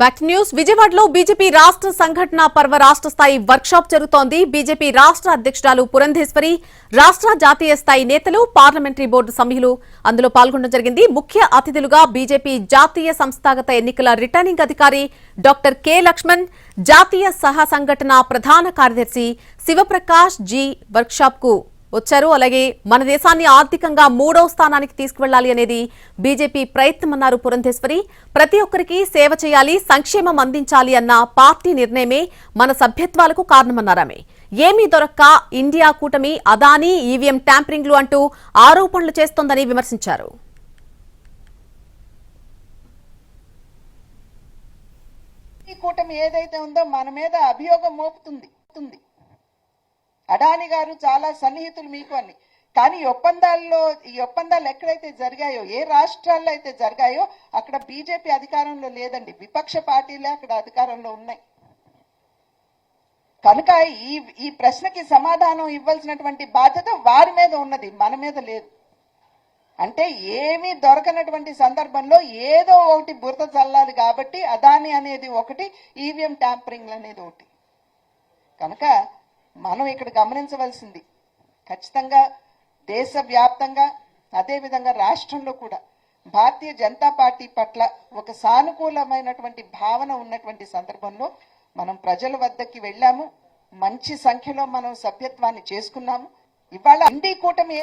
Back news. విజయవాడలో BJP రాష్ట్ర సంఘటన పర్వ రాష్ట్ర స్థాయి వర్క్షాప్ జరుగుతోంది. బీజేపీ రాష్ట్ర అధ్యక్షురాలు పురంధేశ్వరి రాష్ట్ర జాతీయ స్థాయి నేతలు పార్లమెంటరీ బోర్డు సభ్యులు అందులో పాల్గొనడం జరిగింది. ముఖ్య అతిథులుగా బీజేపీ జాతీయ సంస్థాగత ఎన్నికల రిటర్నింగ్ అధికారి డాక్టర్ కె లక్ష్మణ్ జాతీయ సహ సంఘటన ప్రధాన కార్యదర్శి శివప్రకాష్ జీ వర్క్షాప్కు వచ్చారు. అలాగే మన దేశాన్ని ఆర్థికంగా మూడో స్థానానికి తీసుకువెళ్ళాలి అనేది బీజేపీ ప్రయత్నమన్నారు పురంధేశ్వరి. ప్రతి ఒక్కరికి సేవ చేయాలి సంక్షేమం అందించాలి అన్న పార్టీ నిర్ణయమే మన సభ్యత్వాలకు కారణమన్నారామె ఏమీ దొరక్క ఇండియా కూటమి అదానీ ఈవీఎం ట్యాంపరింగ్లు అంటూ ఆరోపణలు చేస్తోందని విమర్శించారు. కూటమి ఏదైతే ఉందో మన మీద అభియోగం మోపుతుంది. అడాని గారు చాలా సన్నిహితులు మీకు అని. కానీ ఈ ఒప్పందాల్లో ఈ ఒప్పందాలు ఎక్కడైతే జరిగాయో ఏ రాష్ట్రాల్లో అయితే జరిగాయో అక్కడ బీజేపీ అధికారంలో లేదండి. విపక్ష పార్టీలే అక్కడ అధికారంలో ఉన్నాయి. కనుక ఈ ఈ ప్రశ్నకి సమాధానం ఇవ్వాల్సినటువంటి బాధ్యత వారి మీద ఉన్నది మన మీద లేదు. అంటే ఏమీ దొరకనటువంటి సందర్భంలో ఏదో ఒకటి బురద చల్లాలి కాబట్టి అదాని అనేది ఒకటి ఈవీఎం ట్యాంపరింగ్ అనేది ఒకటి. కనుక మనం ఇక్కడ గమనించవలసింది ఖచ్చితంగా దేశవ్యాప్తంగా అదేవిధంగా రాష్ట్రంలో కూడా భారతీయ జనతా పార్టీ పట్ల ఒక సానుకూలమైనటువంటి భావన ఉన్నటువంటి సందర్భంలో మనం ప్రజల వద్దకి వెళ్ళాము. మంచి సంఖ్యలో మనం సభ్యత్వాన్ని చేసుకున్నాము. ఇవాళ ఇండి కూటమి ఏ-